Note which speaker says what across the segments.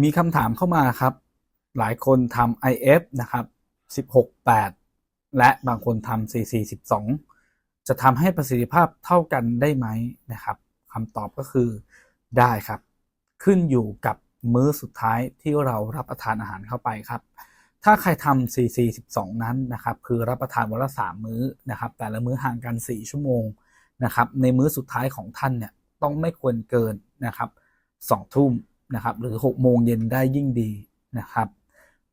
Speaker 1: มีคำถามเข้ามาครับ หลายคนทำ IF นะครับ16 8 และบางคนทำ 44 12 จะทำให้ประสิทธิภาพเท่ากันได้ไหมนะครับคำตอบก็คือได้ครับ ขึ้นอยู่กับมื้อสุดท้ายที่เรารับประทานอาหารเข้าไปครับ ถ้าใครทำ 4 4 12 นั้นนะครับ คือรับประทานวันละ 3 มื้อนะครับ แต่ละมื้อห่างกัน 4 ชั่วโมงนะครับ ในมื้อสุดท้ายของท่านเนี่ยต้องไม่ควรเกินนะครับ2ทุ่ม นะครับหรือ6โมงเย็นได้ยิ่งดีนะครับ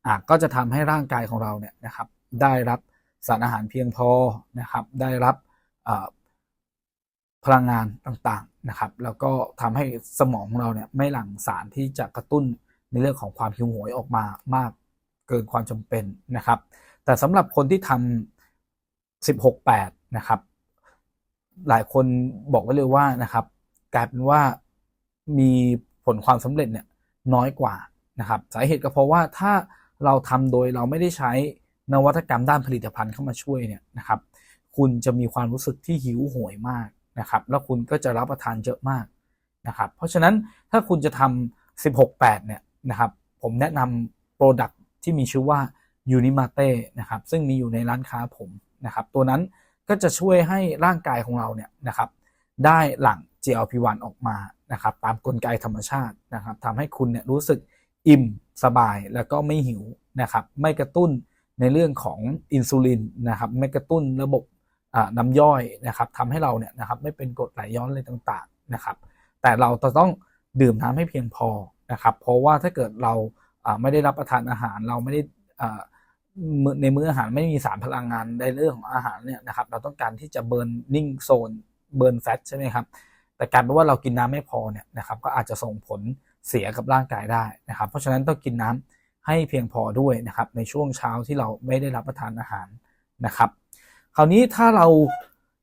Speaker 1: อะก็จะทำให้ร่างกายของเราเนี่ยนะครับได้รับสารอาหารเพียงพอนะครับได้รับพลังงานต่างๆนะครับ แล้วก็ทำให้สมองของเราเนี่ยไม่หลั่งสารที่จะกระตุ้นในเรื่องของความหิวโหยออกมามากเกินความจำเป็นนะครับ แต่สำหรับคนที่ทำ16 8 นะครับ หลายคนบอกไว้เลยว่านะครับกลายเป็นว่ามี ลความสำเร็จเนี่ยน้อยกว่านะครับสาเหตุก็เพราะว่าถ้าเราทำโดยเราไม่ได้ใช้นวัตกรรมด้านผลิตภัณฑ์เข้ามาช่วยเนี่ยนะครับ คุณจะมีความรู้สึกที่หิวโหยมากนะครับ แล้วคุณก็จะรับประทานเยอะมากนะครับ เพราะฉะนั้นถ้าคุณจะทำ16 8 เนี่ยนะครับ ผมแนะนำโปรดักที่มีชื่อว่า Unimate นะครับ ซึ่งมีอยู่ในร้านค้าผมนะครับ ตัวนั้นก็จะช่วยให้ร่างกายของเราเนี่ยนะครับ ได้หลั่ง GLP-1 ออกมานะครับตามกลไกธรรมชาตินะครับทำให้คุณเนี่ยรู้สึกอิ่มสบายแล้วก็ไม่หิวนะครับไม่กระตุ้นในเรื่องของอินซูลินนะครับไม่กระตุ้นระบบน้ำย่อยนะครับทำให้เราเนี่ยนะครับไม่เป็นกรดไหลย้อนอะไรต่างๆนะครับ แต่เราจะต้องดื่มน้ำให้เพียงพอนะครับ เพราะว่าถ้าเกิดเราไม่ได้รับประทานอาหารเราไม่ได้ในมื้ออาหารไม่มีสารพลังงานในเรื่องของอาหารเนี่ยนะครับ เราต้องการที่จะเบิร์นนิ่งโซนเบิร์นแฟตใช่ไหมครับ แต่การเป็นว่าเรากินน้ำไม่พอเนี่ยนะครับก็อาจจะส่งผลเสียกับร่างกายได้นะครับ เพราะฉะนั้นต้องกินน้ำให้เพียงพอด้วยนะครับ ในช่วงเช้าที่เราไม่ได้รับประทานอาหารนะครับ คราวนี้ถ้าเรา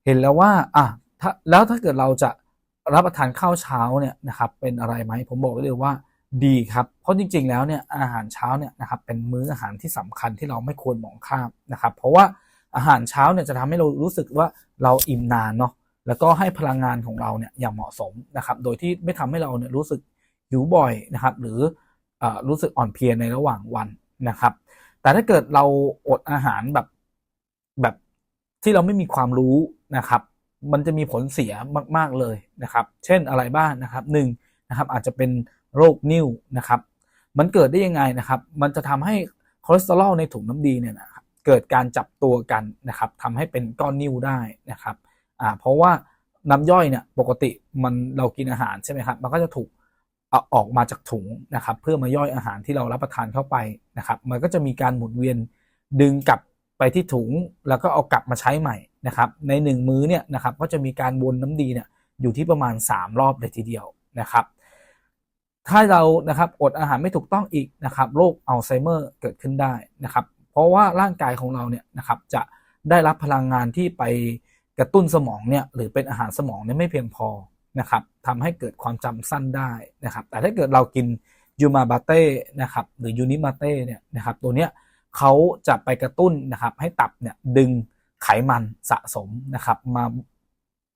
Speaker 1: เห็นแล้วว่าอะถ้าแล้วถ้าเกิดเราจะรับประทานข้าวเช้าเนี่ยนะครับเป็นอะไรไหมผมบอกได้เลยว่าดีครับ เพราะจริงๆแล้วเนี่ยอาหารเช้าเนี่ยนะครับเป็นมื้ออาหารที่สำคัญที่เราไม่ควรมองข้ามนะครับ เพราะว่าอาหารเช้าเนี่ยจะทำให้เรารู้สึกว่าเราอิ่มนานเนาะ แล้วก็ให้พลังงานของเราเนี่ยอย่างเหมาะสมนะครับ โดยที่ไม่ทำให้เราเนี่ยรู้สึกหิวบ่อยนะครับ หรืออรู้สึกอ่อนเพลียในระหว่างวันนะครับ แต่ถ้าเกิดเราอดอาหารแบบแบบที่เราไม่มีความรู้นะครับ มันจะมีผลเสียมาก ๆเลยนะครับ เช่นอะไรบ้างนะครับหนึ่งนะครับอาจจะเป็นโรคนิ่วนะครับ มันเกิดได้ยังไงนะครับ มันจะทำให้คอเลสเตอรอลในถุงน้ำดีเนี่ยนะครับเกิดการจับตัวกันนะครับทำให้เป็นก้อนนิ่วได้นะครับ อ่าเพราะว่าน้ำย่อยเนี่ยปกติมันเรากินอาหารใช่ไหมครับมันก็จะถูกเอาออกมาจากถุงนะครับ เพื่อมาย่อยอาหารที่เรารับประทานเข้าไปนะครับ มันก็จะมีการหมุนเวียนดึงกลับไปที่ถุงแล้วก็เอากลับมาใช้ใหม่นะครับ ใน 1 มื้อเนี่ยนะครับก็จะมีการวนน้ำดีเนี่ยอยู่ที่ประมาณ 3 รอบเลยทีเดียวนะครับ ถ้าเรานะครับอดอาหารไม่ถูกต้องอีกนะครับโรคอัลไซเมอร์เกิดขึ้นได้นะครับ เพราะว่าร่างกายของเราเนี่ยนะครับจะได้รับพลังงานที่ไป กระตุ้นสมองเนี่ยหรือเป็นอาหารสมองเนี่ยไม่เพียงพอนะครับทำให้เกิดความจำสั้นได้นะครับ แต่ถ้าเกิดเรากินยูมาบาเต้นะครับหรือยูนิมาเต้เนี่ยนะครับตัวเนี้ยเขาจะไปกระตุ้นนะครับให้ตับเนี่ยดึงไขมันสะสมนะครับมา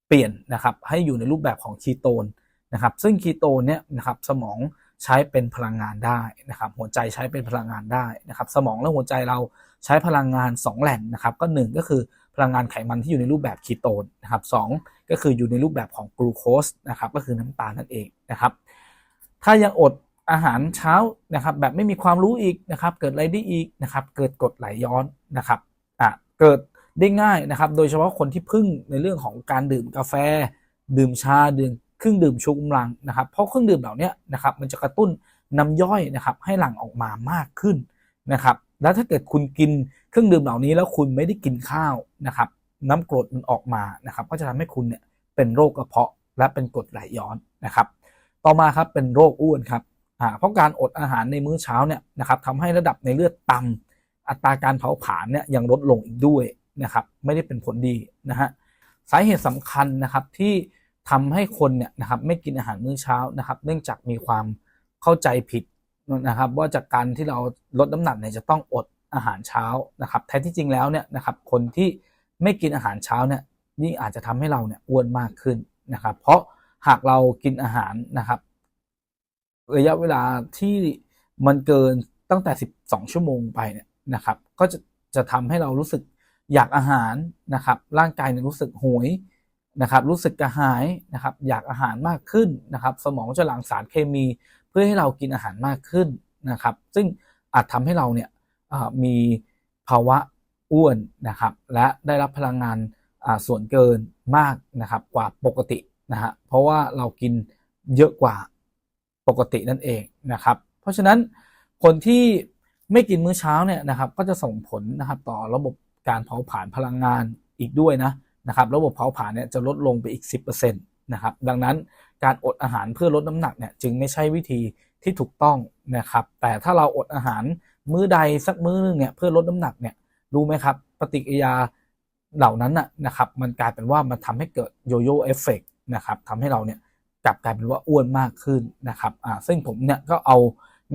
Speaker 1: เปลี่ยนนะครับให้อยู่ในรูปแบบของคีโตนนะครับซึ่งคีโตนเนี่ยนะครับสมองใช้เป็นพลังงานได้นะครับหัวใจใช้เป็นพลังงานได้นะครับสมองและหัวใจเราใช้พลังงาน 2 แหล่งนะครับก็ 1 ก็คือ พลังงานไขมันที่อยู่ในรูปแบบคีโตนนะครับสก็คืออยู่ในรูปแบบของกลูโคสนะครับก็คือน้ำตาลนั่นเองนะครับถ้ายังอดอาหารเช้านะครับแบบไม่มีความรู้อีกนะครับเกิดอะไรได้อีกนะครับเกิดกรดไหลย้อนนะครับอะเกิดได้ง่ายนะครับ โดยเฉพาะคนที่พึ่งในเรื่องของการดื่มกาแฟ ดื่มชาดื่มเครื่องดื่มชูกำลังนะครับ เพราะเครื่องดื่มเหล่านี้นะครับมันจะกระตุ้นน้ำย่อยนะครับให้หลั่งออกมามากขึ้นนะครับ แล้วถ้าเกิดคุณกินเครื่องดื่มเหล่านี้แล้วคุณไม่ได้กินข้าวนะครับ น้ำกรดมันออกมานะครับ ก็จะทำให้คุณเนี่ยเป็นโรคกระเพาะและเป็นกรดไหลย้อนนะครับ ต่อมาครับเป็นโรคอ้วนครับเพราะการอดอาหารในมื้อเช้าเนี่ยนะครับทำให้ระดับในเลือดต่ำอัตราการเผาผลาญเนี่ยยังลดลงอีกด้วยนะครับ ไม่ได้เป็นผลดีนะฮะสาเหตุสำคัญนะครับที่ทำให้คนเนี่ยนะครับไม่กินอาหารมื้อเช้านะครับ เนื่องจากมีความเข้าใจผิด นะครับว่าจากการที่เราลดน้ำหนักเนี่ยจะต้องอดอาหารเช้านะครับแท้ที่จริงแล้วเนี่ยนะครับคนที่ไม่กินอาหารเช้าเนี่ยนี่อาจจะทำให้เราเนี่ยอ้วนมากขึ้นนะครับ เพราะหากเรากินอาหารนะครับ ระยะเวลาที่มันเกินตั้งแต่ 12 ชั่วโมงไปเนี่ยนะครับ ก็จะจะทำให้เรารู้สึกอยากอาหารนะครับ ร่างกายเนี่ยรู้สึกโหยนะครับ รู้สึกกระหายนะครับ อยากอาหารมากขึ้นนะครับ สมองจะหลั่งสารเคมี เพื่อให้เรากินอาหารมากขึ้นนะครับ ซึ่งอาจทำให้เราเนี่ยมีภาวะอ้วนนะครับ และได้รับพลังงานส่วนเกินมากนะครับกว่าปกตินะฮะเพราะว่าเรากินเยอะกว่าปกตินั่นเองนะครับ เพราะฉะนั้นคนที่ไม่กินมื้อเช้าเนี่ยนะครับ ก็จะส่งผลนะครับต่อระบบการเผาผลาญพลังงานอีกด้วยนะนะครับ ระบบเผาผลาญเนี่ยจะลดลงไปอีก 10%นะครับ ดังนั้น การอดอาหารเพื่อลดน้ำหนักเนี่ยจึงไม่ใช่วิธีที่ถูกต้องนะครับ แต่ถ้าเราอดอาหารมื้อใดสักมื้อนึงเนี่ยเพื่อลดน้ำหนักเนี่ยรู้ไหมครับ ปฏิกิริยาเหล่านั้นน่ะนะครับ มันกลายเป็นว่ามันทำให้เกิดโยโย่เอฟเฟกนะครับทำให้เราเนี่ยกลับกลายเป็นว่าอ้วนมากขึ้นนะครับอ่าซึ่งผมเนี่ยก็เอา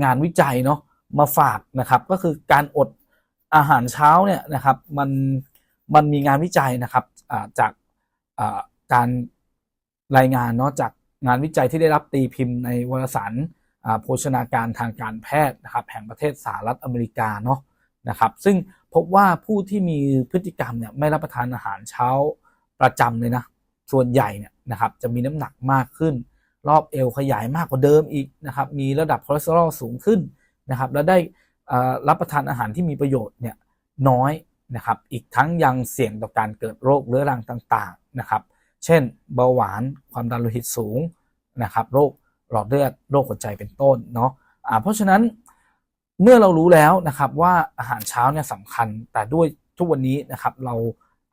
Speaker 1: งานวิจัยเนาะมาฝากนะครับ ก็คือการอดอาหารเช้าเนี่ยนะครับมันมันมีงานวิจัยนะครับอ่าจากอ่าการรายงานเนาะจาก งานวิจัยที่ได้รับตีพิมพ์ในวารสารอ่าโภชนาการทางการแพทย์นะครับแห่งประเทศสหรัฐอเมริกาเนาะนะครับ ซึ่งพบว่าผู้ที่มีพฤติกรรมเนี่ยไม่รับประทานอาหารเช้าประจำเลยนะส่วนใหญ่เนี่ยนะครับจะมีน้ำหนักมากขึ้น รอบเอวขยายมากกว่าเดิมอีกนะครับมีระดับคอเลสเตอรอลสูงขึ้นนะครับและได้อ่ารับประทานอาหารที่มีประโยชน์เนี่ยน้อยนะครับอีกทั้งยังเสี่ยงต่อการเกิดโรคเรื้อรังต่างๆนะครับ เช่น เบาหวานความดันโลหิตสูงนะครับโรคหลอดเลือดโรคหัวใจเป็นต้นเนาะอ่าเพราะฉะนั้นเมื่อเรารู้แล้วนะครับว่าอาหารเช้าเนี่ยสำคัญแต่ด้วยทุกวันนี้นะครับเรา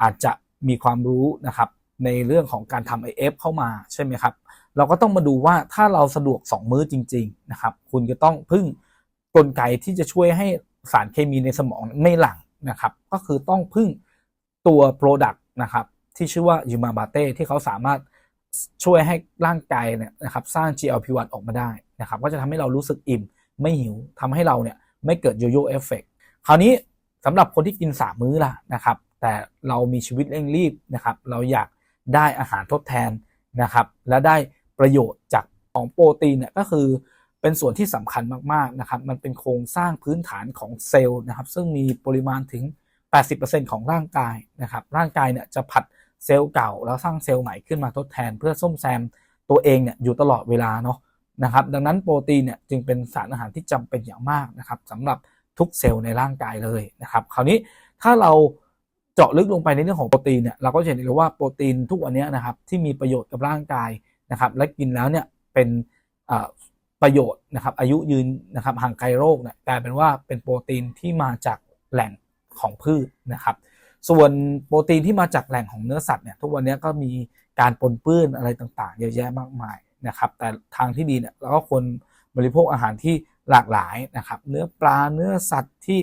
Speaker 1: อาจจะมีความรู้นะครับในเรื่องของการทำ IF เอฟเข้ามาใช่ไหมครับ เราก็ต้องมาดูว่าถ้าเราสะดวก 2 มื้อจริง ๆนะครับ คุณจะต้องพึ่งกลไกที่จะช่วยให้สารเคมีในสมองไม่หลั่งนะครับ ก็คือต้องพึ่งตัว Product นะครับ ที่ชื่อว่ายูมาบาเต้ที่เขาสามารถช่วยให้ร่างกายเนี่ยนะครับสร้าง GLP-1 ออกมาได้นะครับก็จะทำให้เรารู้สึกอิ่มไม่หิวทำให้เราเนี่ยไม่เกิดโยโย่เอฟเฟกคราวนี้สำหรับคนที่กิน3มื้อล่ะนะครับ แต่เรามีชีวิตเร่งรีบนะครับ เราอยากได้อาหารทดแทนนะครับ และได้ประโยชน์จากของโปรตีนเนี่ยก็คือเป็นส่วนที่สำคัญมากๆนะครับ มันเป็นโครงสร้างพื้นฐานของเซลล์นะครับ ซึ่งมีปริมาณถึง 80%ของร่างกายนะครับ ร่างกายเนี่ยจะผัด เซลล์เก่าแล้วสร้างเซลล์ใหม่ขึ้นมาทดแทน เพื่อซ่อมแซมตัวเองเนี่ยอยู่ตลอดเวลาเนาะนะครับดังนั้นโปรตีนเนี่ยจึงเป็นสารอาหารที่จำเป็นอย่างมากนะครับสำหรับทุกเซลล์ในร่างกายเลยนะครับคราวนี้ถ้าเราเจาะลึกลงไปในเรื่องของโปรตีนเนี่ยเราก็จะเห็นเลยว่าโปรตีนทุกวันนี้นะครับที่มีประโยชน์กับร่างกายนะครับและกินแล้วเนี่ยเป็นประโยชน์นะครับอายุยืนนะครับห่างไกลโรคเนี่ยกลายเป็นว่าเป็นโปรตีนที่มาจากแหล่งของพืชนะครับ ส่วนโปรตีนที่มาจากแหล่งของเนื้อสัตว์เนี่ยทุกวันนี้ก็มีการปนเปื้อนอะไรต่างๆ เยอะแยะมากมายนะครับ แต่ทางที่ดีเนี่ยเราก็ควรบริโภคอาหารที่หลากหลายนะครับ เนื้อปลาเนื้อสัตว์ที่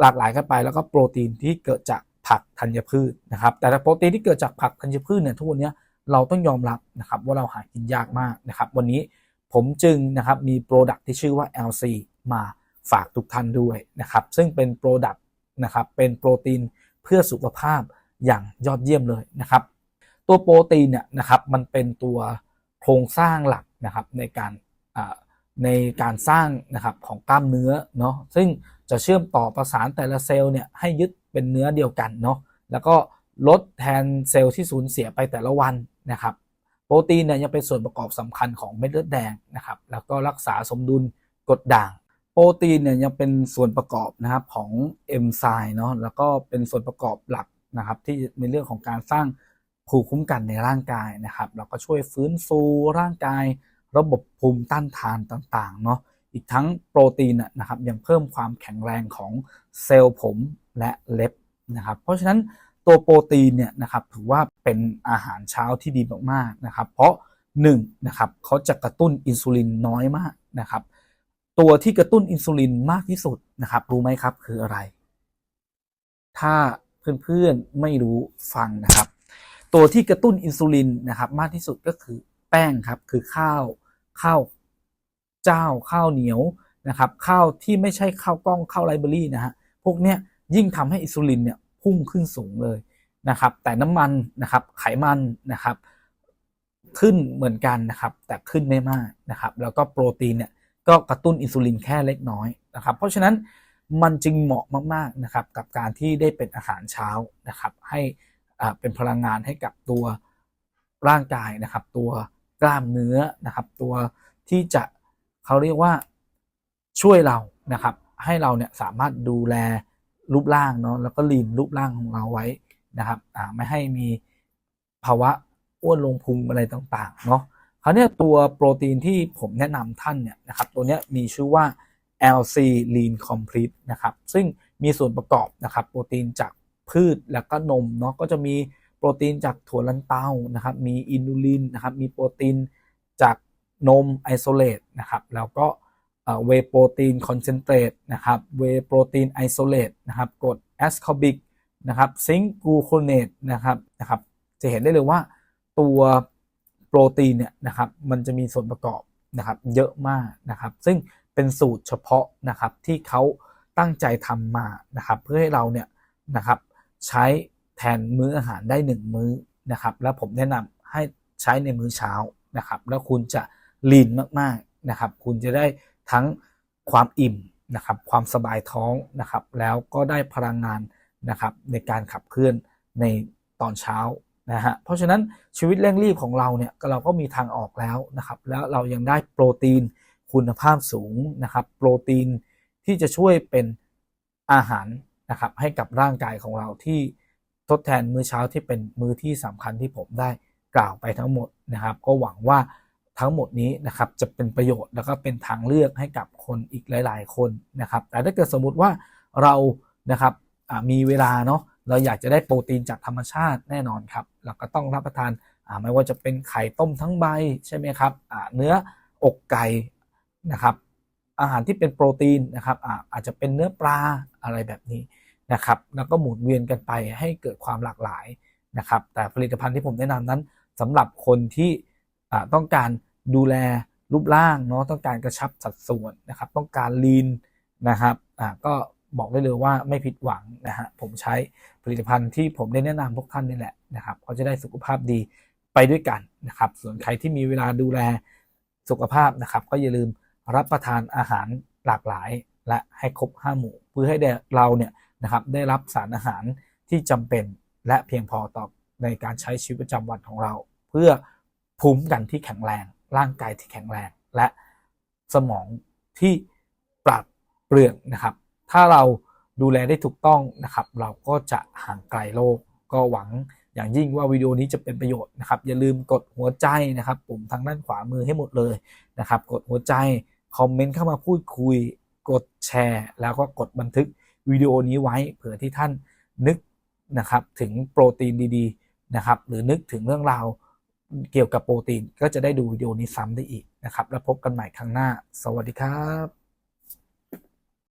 Speaker 1: หลากหลายกันไปแล้วก็โปรตีนที่เกิดจากผักธัญพืชนะครับ แต่โปรตีนที่เกิดจากผักธัญพืชเนี่ยทุกวันนี้เราต้องยอมรับนะครับว่าเราหากินยากมากนะครับ วันนี้ผมจึงนะครับมีโปรดักที่ชื่อว่า LC มาฝากทุกท่านด้วยนะครับ ซึ่งเป็นโปรดักนะครับเป็นโปรตีน เพื่อสุขภาพอย่างยอดเยี่ยมเลยนะครับ ตัวโปรตีนเนี่ยนะครับมันเป็นตัวโครงสร้างหลักนะครับในการในการสร้างนะครับของกล้ามเนื้อเนาะซึ่งจะเชื่อมต่อประสานแต่ละเซลล์เนี่ยให้ยึดเป็นเนื้อเดียวกันเนาะแล้วก็ลดแทนเซลล์ที่สูญเสียไปแต่ละวันนะครับโปรตีนเนี่ยยังเป็นส่วนประกอบสำคัญของเม็ดเลือดแดงนะครับแล้วก็รักษาสมดุลกรดด่าง โปรตีนเนี่ยยังเป็นส่วนประกอบนะครับของเอนไซม์เนาะแล้วก็เป็นส่วนประกอบหลักนะครับ ที่ในเรื่องของการสร้างภูมิคุ้มกันในร่างกายนะครับ แล้วก็ช่วยฟื้นฟูร่างกาย ระบบภูมิต้านทานต่างๆเนาะอีกทั้งโปรตีนน่ะนะครับยังเพิ่มความแข็งแรงของเซลล์ผมและเล็บนะครับ เพราะฉะนั้นตัวโปรตีนเนี่ยนะครับถือว่าเป็นอาหารเช้าที่ดีมากๆนะครับ เพราะหนึ่งนะครับเขาจะกระตุ้นอินซูลินน้อยมากนะครับ ตัวที่กระตุ้นอินซูลินมากที่สุดนะครับ รู้ไหมครับคืออะไร ถ้าเพื่อนๆไม่รู้ฟังนะครับ ตัวที่กระตุ้นอินซูลินนะครับ มากที่สุดก็คือแป้งครับ คือข้าวข้าวเจ้าข้าวเหนียวนะครับ ข้าวที่ไม่ใช่ข้าวกล้องข้าวไรเบอรี่นะฮะพวกเนี้ยยิ่งทำให้อินซูลินเนี่ยพุ่งขึ้นสูงเลยนะครับ แต่น้ำมันนะครับ ไขมันนะครับ ขึ้นเหมือนกันนะครับ แต่ขึ้นไม่มากนะครับ แล้วก็โปรตีนเนี่ย ก็กระตุ้นอินซูลินแค่เล็กน้อยนะครับ เพราะฉะนั้นมันจึงเหมาะมากๆนะครับกับการที่ได้เป็นอาหารเช้านะครับ ให้เป็นพลังงานให้กับตัวร่างกายนะครับ ตัวกล้ามเนื้อนะครับ ตัวที่จะเขาเรียกว่าช่วยเรานะครับ ให้เราเนี่ยสามารถดูแลรูปร่างเนาะแล้วก็ลีนรูปร่างของเราไว้นะครับไม่ให้มีภาวะอ้วนลงพุงอะไรต่างๆเนาะ คราวเนี้ยตัวโปรตีนที่ผมแนะนำท่านเนี่ยนะครับตัวนี้มีชื่อว่า LC Lean Complete นะครับซึ่งมีส่วนประกอบนะครับโปรตีนจากพืชแล้วก็นมเนาะก็จะมีโปรตีนจากถั่วลันเต้านะครับมีอินูลินนะครับมีโปรตีนจากนมไอโซเลตนะครับแล้วก็เวโปรตีนคอนเซนเทรตนะครับเวโปรตีนไอโซเลตนะครับกรดแอสคอบิกนะครับซิงค์กลูโคเนตนะครับนะครับจะเห็นได้เลยว่าตัวโป โปรตีนเนี่ยนะครับมันจะมีส่วนประกอบนะครับเยอะมากนะครับ ซึ่งเป็นสูตรเฉพาะนะครับที่เขาตั้งใจทำมานะครับ เพื่อให้เราเนี่ยนะครับใช้แทนมื้ออาหารได้ 1 มื้อนะครับ แล้วผมแนะนำให้ใช้ในมื้อเช้านะครับ แล้วคุณจะลีนมากๆนะครับ คุณจะได้ทั้งความอิ่มนะครับ ความสบายท้องนะครับ แล้วก็ได้พลังงานนะครับในการขับเคลื่อนในตอนเช้า นะฮะเพราะฉะนั้นชีวิตเร่งรีบของเราเนี่ยเราก็มีทางออกแล้วนะครับ แล้วเรายังได้โปรตีนคุณภาพสูงนะครับโปรตีนที่จะช่วยเป็นอาหารนะครับให้กับร่างกายของเราที่ทดแทนมื้อเช้าที่เป็นมื้อที่สำคัญที่ผมได้กล่าวไปทั้งหมดนะครับ ก็หวังว่าทั้งหมดนี้นะครับจะเป็นประโยชน์แล้วก็เป็นทางเลือกให้กับคนอีกหลาย ๆ คนนะครับ แต่ถ้าเกิดสมมุติว่าเรานะครับมีเวลาเนาะ เราอยากจะได้โปรตีนจากธรรมชาติแน่นอนครับเราก็ต้องรับประทานไม่ว่าจะเป็นไข่ต้มทั้งใบใช่ไหมครับเนื้ออกไก่นะครับอาหารที่เป็นโปรตีนนะครับอาอาจจะเป็นเนื้อปลาอะไรแบบนี้นะครับ แล้วก็หมุนเวียนกันไปให้เกิดความหลากหลายนะครับ แต่ผลิตภัณฑ์ที่ผมแนะนำนั้นสำหรับคนที่ต้องการดูแลรูปร่างเนาะต้องการกระชับสัดส่วนนะครับ ต้องการลีนนะครับก็ บอกได้เลยว่าไม่ผิดหวังนะฮะผมใช้ผลิตภัณฑ์ที่ผมได้แนะนำพวกท่านนี่แหละนะครับเขาจะได้สุขภาพดีไปด้วยกันนะครับ ส่วนใครที่มีเวลาดูแลสุขภาพนะครับ ก็อย่าลืมรับประทานอาหารหลากหลาย และให้ครบห้าหมู่เพื่อให้เราเนี่ยนะครับได้รับสารอาหารที่จำเป็นและเพียงพอต่อในการใช้ชีวิตประจำวันของเรา เพื่อภูมิกันที่แข็งแรง ร่างกายที่แข็งแรง และสมองที่ปราดเปรื่องนะครับ ถ้าเราดูแลได้ถูกต้องนะครับ เราก็จะห่างไกลโรคก็หวังอย่างยิ่งว่าวิดีโอนี้จะเป็นประโยชน์นะครับ อย่าลืมกดหัวใจนะครับ ปุ่มทางด้านขวามือให้หมดเลยนะครับ กดหัวใจคอมเมนต์เข้ามาพูดคุย กดแชร์ แล้วก็กดบันทึกวิดีโอนี้ไว้เผื่อที่ท่านนึกนะครับถึงโปรตีนดีๆนะครับ หรือนึกถึงเรื่องราวเกี่ยวกับโปรตีน ก็จะได้ดูวิดีโอนี้ซ้ำได้อีกนะครับ แล้วพบกันใหม่ครั้งหน้า สวัสดีครับ